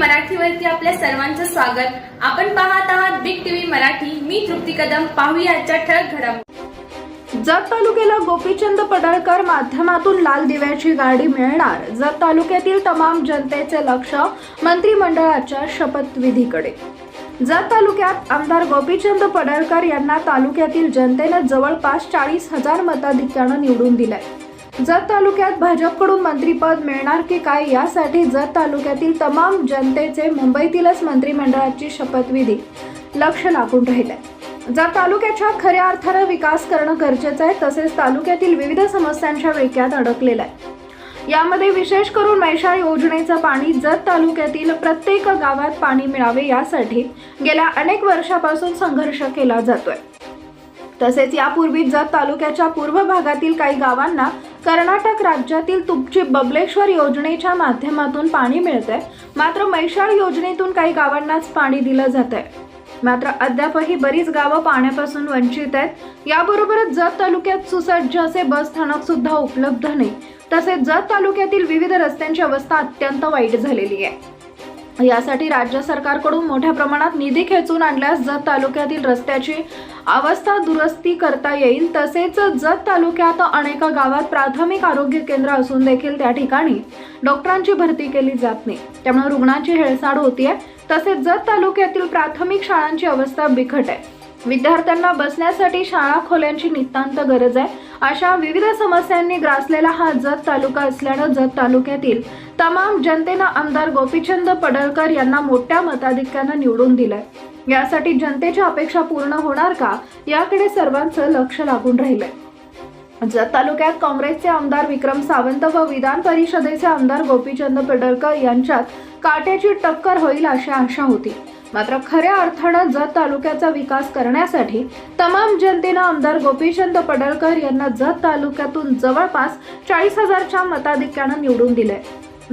मराठीवरती आपल्या सर्वांचं स्वागत. आपण पाहत आहात बिग टीव्ही मराठी. मी तृप्ती कदम. पाहूया आजच्या ठळक घडामोडी. जत तालुक्याला गोपीचंद पडळकर माध्यमातून लाल दिव्याची गाडी मिळणार. जत तालुक्यातील तमाम जनतेचे लक्ष मंत्रिमंडळाच्या शपथविधीकडे. जत तालुक्यात आमदार गोपीचंद पडळकर यांना तालुक्यातील जनतेनं जवळपास चाळीस हजार मताधिक्यानं निवडून दिलंय. जत तालुक्यात भाजपकडून मंत्रीपद मिळणार की काय यासाठी जत तालुक्यातील तमाम जनतेचे मुंबईतीलच मंत्रिमंडळाची शपथविधी लक्ष लागून राहिलंय. जत तालुक्याच्या खऱ्या अर्थानं विकास करणं गरजेचं आहे तसेच तालुक्यातील विविध समस्यांच्या वेक्यात अडकलेला आहे. यामध्ये विशेष करून मैशाळ योजनेचं पाणी जत तालुक्यातील प्रत्येक गावात पाणी मिळावे यासाठी गेल्या अनेक वर्षापासून संघर्ष केला जातोय. तसेच यापूर्वी जत तालुक्याच्या पूर्व भागातील काही गावांना कर्नाटक राज्यातील तुपची बबलेश्वर योजनेच्या माध्यमातून पाणी मिळते मात्र मैशाळ योजनेतून काही गावांनाच पाणी दिलं जात आहे मात्र अद्यापही बरीच गावं पाण्यापासून वंचित आहेत. याबरोबरच जत तालुक्यात सुसज्ज असे बस स्थानक सुद्धा उपलब्ध नाही. तसेच जत तालुक्यातील विविध रस्त्यांची अवस्था अत्यंत वाईट झालेली आहे. यासाठी राज्य सरकारकडून मोठ्या प्रमाणात निधी खेचून आणल्यास जत तालुक्यातील रस्त्याची अवस्था दुरुस्ती करता येईल. तसेच जत तालुक्यात अनेक गावात प्राथमिक आरोग्य केंद्र असून देखील त्या ठिकाणी डॉक्टरांची भरती केली जात नाही. त्यामुळे रुग्णांची हेळसाड होतीये. तसेच जत तालुक्यातील प्राथमिक शाळांची अवस्था बिकट आहे. विद्यार्थ्यांना बसण्यासाठी शाळा खोल्यांची नितांत गरज आहे. अशा विविध समस्यांनी ग्रासलेला हा जत तालुका असल्यानं जत तालुक्यातील तमाम जनतेनं आमदार गोपीचंद पडळकर यांना मोठ्या मताधिक्यानं निवडून दिलंय. यासाठी जनतेच्या अपेक्षा पूर्ण होणार का? याकडे सर्वांचं लक्ष लागून राहिलंय. जत तालुक्यात काँग्रेसचे आमदार विक्रम सावंत व विधान परिषदेचे आमदार गोपीचंद पडळकर यांच्यात काट्याची टक्कर होईल अशी आशा होती. मात्र खऱ्या अर्थानं जत तालुक्याचा विकास करण्यासाठी तमाम जनतेनं आमदार गोपीचंद पडळकर यांना जत तालुक्यातून जवळपास चाळीस हजारच्या मताधिक्यानं निवडून दिलंय.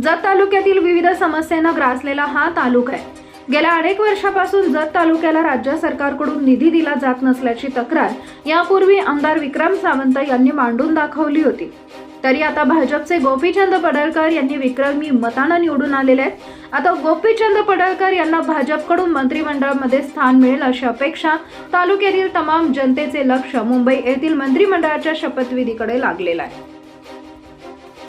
जत तालुक्यातील विविध समस्यांना ग्रासलेला हा तालुका आहे. गेल्या अनेक वर्षापासून जत तालुक्याला राज्य सरकारकडून निधी दिला जात नसल्याची तक्रार यापूर्वी आमदार विक्रम सावंत यांनी मांडून दाखवली होती. तरी आता भाजपचे गोपीचंद पडळकर यांनी विक्रमी मतानं निवडून आलेले आहेत. आता गोपीचंद पडळकर यांना भाजपकडून मंत्रिमंडळामध्ये स्थान मिळेल अशी अपेक्षा तालुक्यातील तमाम जनतेचे लक्ष मुंबई येथील मंत्रिमंडळाच्या शपथविधीकडे लागलेलं आहे.